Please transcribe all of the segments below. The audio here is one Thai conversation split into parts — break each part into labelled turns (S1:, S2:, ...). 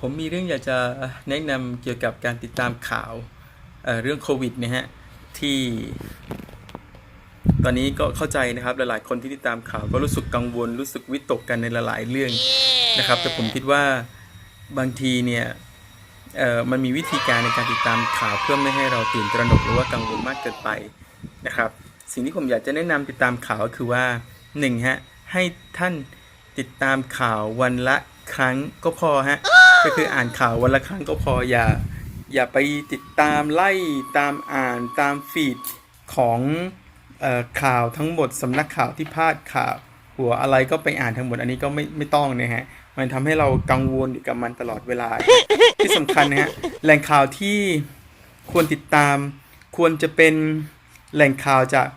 S1: ผมมีเรื่องอยากจะแนะนำเกี่ยวกับการติดตามข่าวเเรื่องโควิดนะฮะที่ตอนนี้ก็เข้าใจนะครับหลายๆ คนที่ติดตามข่าวก็รู้สึกกังวลรู้สึกวิตกกันในหลายๆเรื่องนะครับแต่ผมคิดว่าบางทีเนี่ยมันมีวิธีการในการติดตามข่าวเพื่อไม่ให้เราตื่นตระหนกหรือว่ากังวลมากเกินไปนะครับสิ่งที่ผมอยากจะแนะนำติดตามข่าวก็คือว่าหนึ่งฮะให้ท่านติดตามข่าววันละครั้งก็พอฮะ ก็คืออ่านข่าววันละครั้งก็พออย่า อย่าไปติดตามไล่ตามอ่านตามฟีดของออข่าวทั้งหมดสำนักข่าวที่พาดข่าว หัวอะไรก็ไปอ่านทั้งหมดอันนี้ก็ไม่ไม่ต้องนะฮะมันทำให้เรากังวลอยู่กับมันตลอดเวลา ที่สำคัญนะฮะแหล่งข่าวที่ควรติดตาม ควรจะเป็นแหล่งข่าวจาก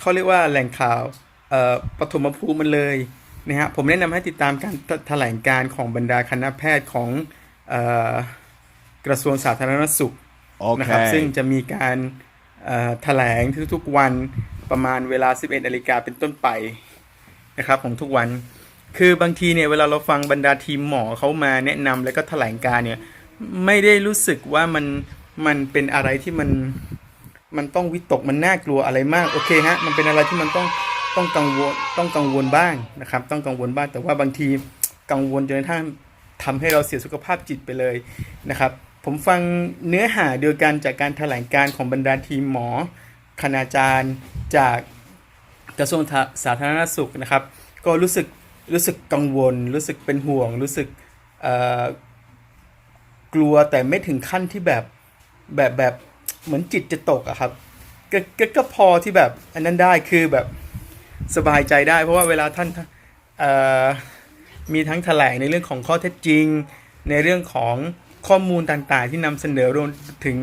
S1: เขาเรียกว่าแหล่งข่าวปฐมภูมิมันเลย นะฮะผมแนะนำให้ติดตามการแถแถลงการณ์ของบรรดาคณะแพทย์ของเอ่อกระทรวงสาธารณสุขนะครับ ซึ่ง
S2: Okay.
S1: จะมีการเอ่อแถลงทุกๆวันประมาณเวลา 11นาฬิกาเป็นต้นไปนะครับของทุกวัน คือบางทีเนี่ยเวลาเราฟังบรรดาทีมหมอเขามาแนะนำแล้วก็แถลงการเนี่ยไม่ได้รู้สึกว่ามันมันเป็นอะไรที่มันมันต้องวิตกมันน่ากลัวอะไรมาก โอเคฮะ มันเป็นอะไรที่มันต้อง ต้องกังวลต้องกังวลบ้างนะครับ ต้องกังวลบ้างแต่ว่าบางทีกังวลจนกระทั่งทำให้เราเสียสุขภาพจิตไปเลยนะครับ ผมฟังเนื้อหาเดียวกันจากการแถลงการของบรรดาทีมหมอคณาจารย์จากกระทรวงสาธารณสุขนะครับ ก็รู้สึกรู้สึกกังวล รู้สึกเป็นห่วง รู้สึกกลัวแต่ไม่ถึงขั้นที่แบบแบบแบบเหมือนจิตจะตกอะครับกก็ก็พอที่แบบอันนั้นได้คือแบบ สบายใจได้ เพราะว่าเวลาท่านมีทั้งแถลงในเรื่องของข้อเท็จจริง ในเรื่องของข้อมูลต่างๆ ที่นำเสนอรวมถึง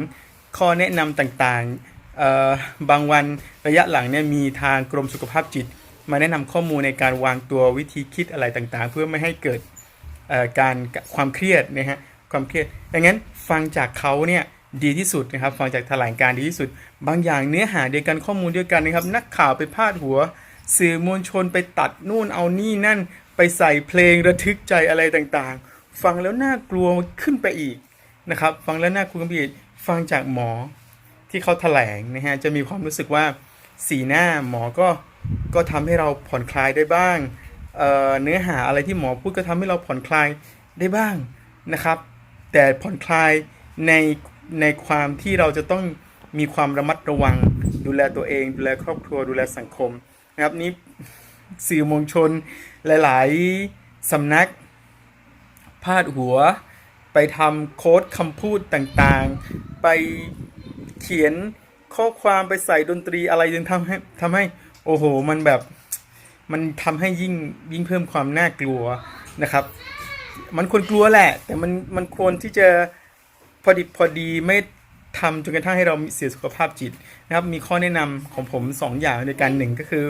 S1: ข้อแนะนำต่างๆบางวันระยะหลังเนี่ยมีทางกรมสุขภาพจิต มาแนะนำข้อมูลในการวางตัววิธีคิดอะไรต่างๆ เพื่อไม่ให้เกิดการความเครียดนะฮะความเครียดดังนั้นฟังจากเขาเนี่ยดีที่สุดนะครับ ฟังจากแถลงการ์ดีที่สุด บางอย่างเนื้อหาเดียวกันข้อมูลเดียวกันนะครับ นักข่าวไปพาดหัว สื่อมวลชนไปตัดนู่นเอานี่นั่น ไปใส่เพลงระทึกใจอะไรต่างๆ ฟังแล้วน่ากลัวขึ้นไปอีกนะครับ ฟังแล้วน่ากลัวขึ้นไปอีกฟังจากหมอที่เขาแถลงนะฮะจะมีความรู้สึกว่าสีหน้าหมอก็ก็ทำให้เราผ่อนคลายได้บ้างเเนื้อหาอะไรที่หมอพูดก็ทำให้เราผ่อนคลายได้บ้างนะครับ แต่ผ่อนคลายในในความที่เราจะต้องมีความระมัดระวัง ดูแลตัวเอง ดูแลครอบครัวดูแลสังคม นะครับนี้สื่อมวลชนหลาย ๆสำนักพาดหัว ไปทำโค้ดคำพูดต่างๆ ไปเขียนข้อความไปใส่ดนตรีอะไรจึงทำให้ทำให้โอ้โห มันแบบมันทำให้ยิ่งยิ่งเพิ่มความน่ากลัวนะครับ มันควรกลัวแหละ แต่มันมันควรที่จะพอดีพอดีไม่ ทำจนกระทั่งให้เราเสียสุขภาพจิตนะครับ มีข้อแนะนำของผม 2 อย่างในการหนึ่งก็คือ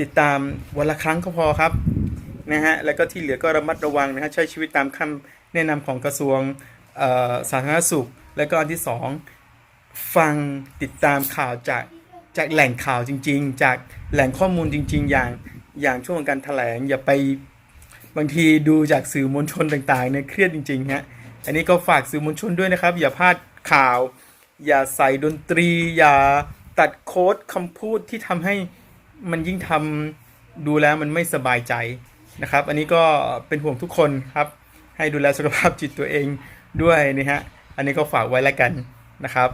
S1: ติดตามวันละครั้งก็พอครับนะฮะแล้วก็ที่เหลือก็ระมัดระวังนะฮะใช้ชีวิตตามคำแนะนำของกระทรวงสาธารณสุข แล้วก็อันที่สองฟังติดตามข่าวจากจากแหล่งข่าวจริง ๆ จากแหล่งข้อมูลจริง ๆ อย่างอย่างช่วงของการแถลงอย่าไปบางทีดูจากสื่อมวลชนต่างๆเนี่ยเครียดจริงๆฮะอันนี้ก็ฝากสื่อมวลชนด้วยนะครับ อย่าพลาดข่าว อย่าใส่ดนตรี อย่าตัดโค้ดคำพูดที่ทำให้มันยิ่งทำดูแล้วมันไม่สบายใจนะครับ อันนี้ก็เป็นห่วงทุกคนครับ ให้ดูแลสุขภาพจิตตัวเองด้วยนะฮะ อันนี้ก็ฝากไว้แล้วกันนะครับ